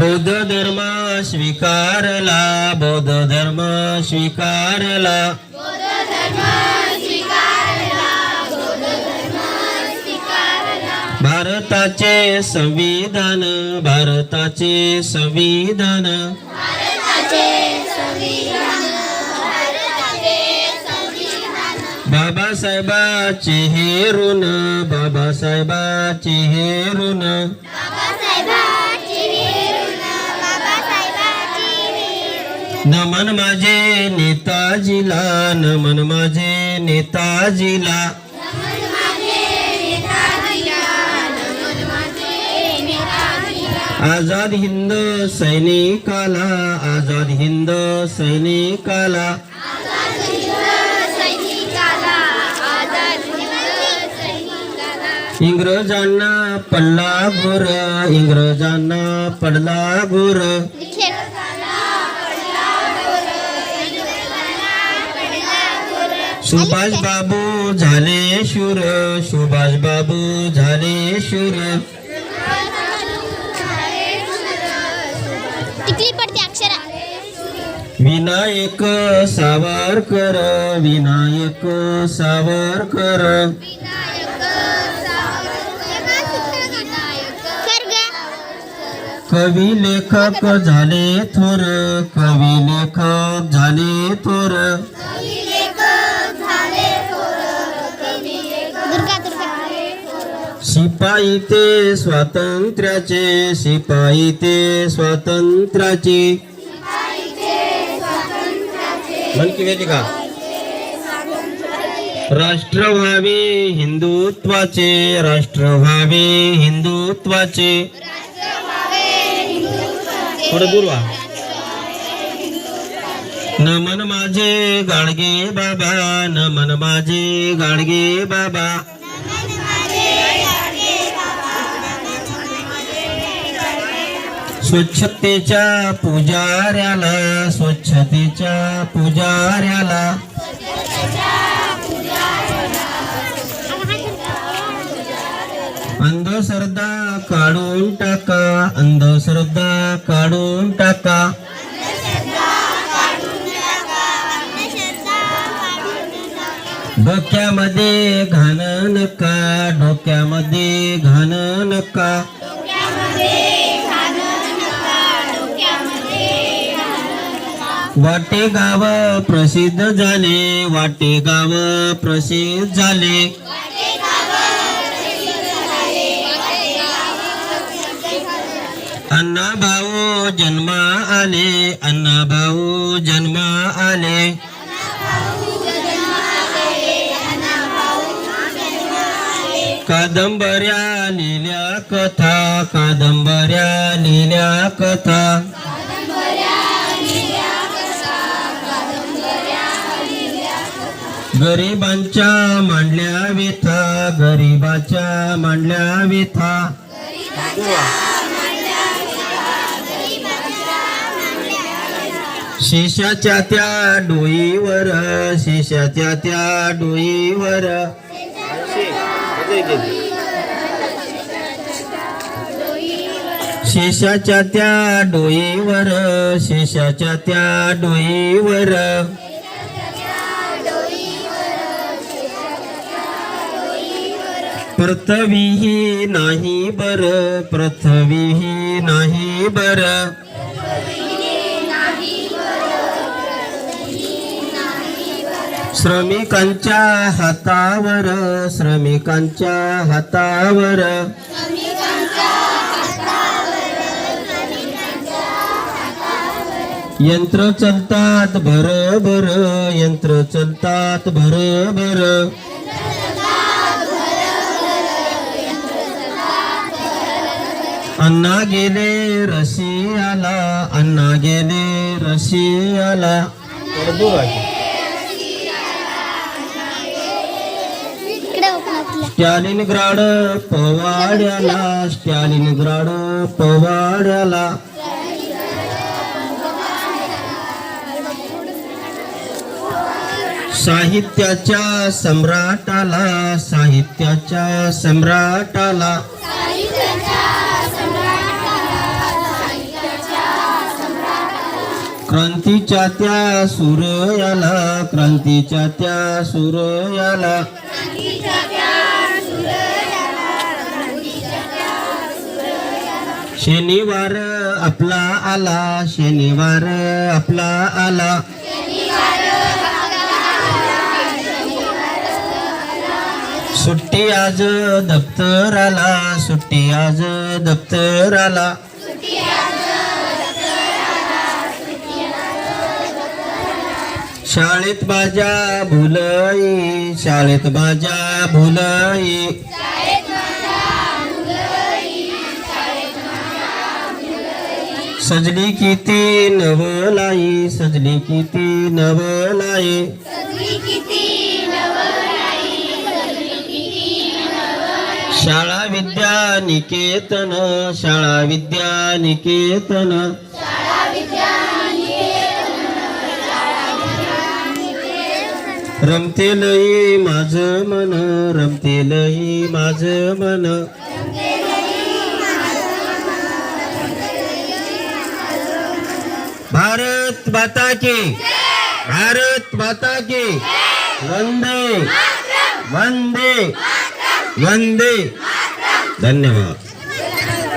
बौद्ध धर्म स्वीकारला बौद्ध धर्म स्वीकारला. भारताचे संविधान भारताचे संविधान. बाबासाहेबाचे हे ऋण बाबासाहेबाचे हे ऋण. नमन माझे नेताजीला नमन माझे नेताजीला. आझाद हिंद सैनिकाला आझाद हिंद सैनिकाला. इंग्रजांना पडला गोर इंग्रजांना पडला गोर सुभाष बाबू झाले शूर सुभाष बाबू झाले शूर विनायक सावरकर विनायक सावरकर। कवी लेखक झाले थोर कवी लेखक झाले थोर. शिपाई ते स्वातंत्र्याचे शिपाई ते स्वातंत्र्याचे. म्हण की वेदिका. राष्ट्र व्हावे हिंदुत्वाचे राष्ट्र व्हावे हिंदुत्वाचे. थोडं दूर व्हा नमन माझे गाडगे बाबा नमन माझे गाडगे बाबा. स्वच्छतेच्या पुजाऱ्याला स्वच्छतेच्या पुजाऱ्याला. अंधश्रद्धा काढून टाका अंधश्रद्धा काढून टाका. डोक्यामध्ये घाण नका डोक्यामध्ये घाण नका. वाटे गाव प्रसिद्ध झाले वाटे गाव प्रसिद्ध झाले. भाऊ जन्मा आले अण्णा भाऊ जन्मा आले. कादंबऱ्या लिहिल्या कथा कादंबऱ्या लिहिल्या कथा. गरिबांच्या मांडल्या व्यथा गरिबाच्या मांडल्या व्यथा शेषाच्या त्या डोईवर शेषाच्या त्या डोईवर. शेषाच्या त्या डोईवर शेषाच्या त्या डोईवर. पृथ्वीही नाही बर पृथ्वीही नाही बरं. श्रमिकांच्या हातावर श्रमिकांच्या हातावर. यंत्र चलतात भर यंत्र चलतात भर भर अण्णा गेले रशियाला अण्णा गेले रशियाला. स्टॅलिनग्राड स्टॅलिन ग्राड पवाड्याला स्टॅलिनग्राड पवाड्याला. साहित्याच्या सम्राटाला साहित्याच्या सम्राटाला. क्रांतीच्या त्या सूर्याला क्रांतीच्या त्या सूर्याला. शनिवार आपला आला शनिवार आपला आला. सुट्टी आज दप्तराला सुट्टी आज दप्तराला शाळेत बाजा भुलई शाळेत बाजा भुलई. सजली किती नवलाई सजली किती नवलाई शाळा विद्या निकेतन शाळा विद्या निकेतन। लई माझ मन रमतेलही माझ मन। भारत माता की भारत माता की वंदे। वंदे। वंदे। धन्यवाद।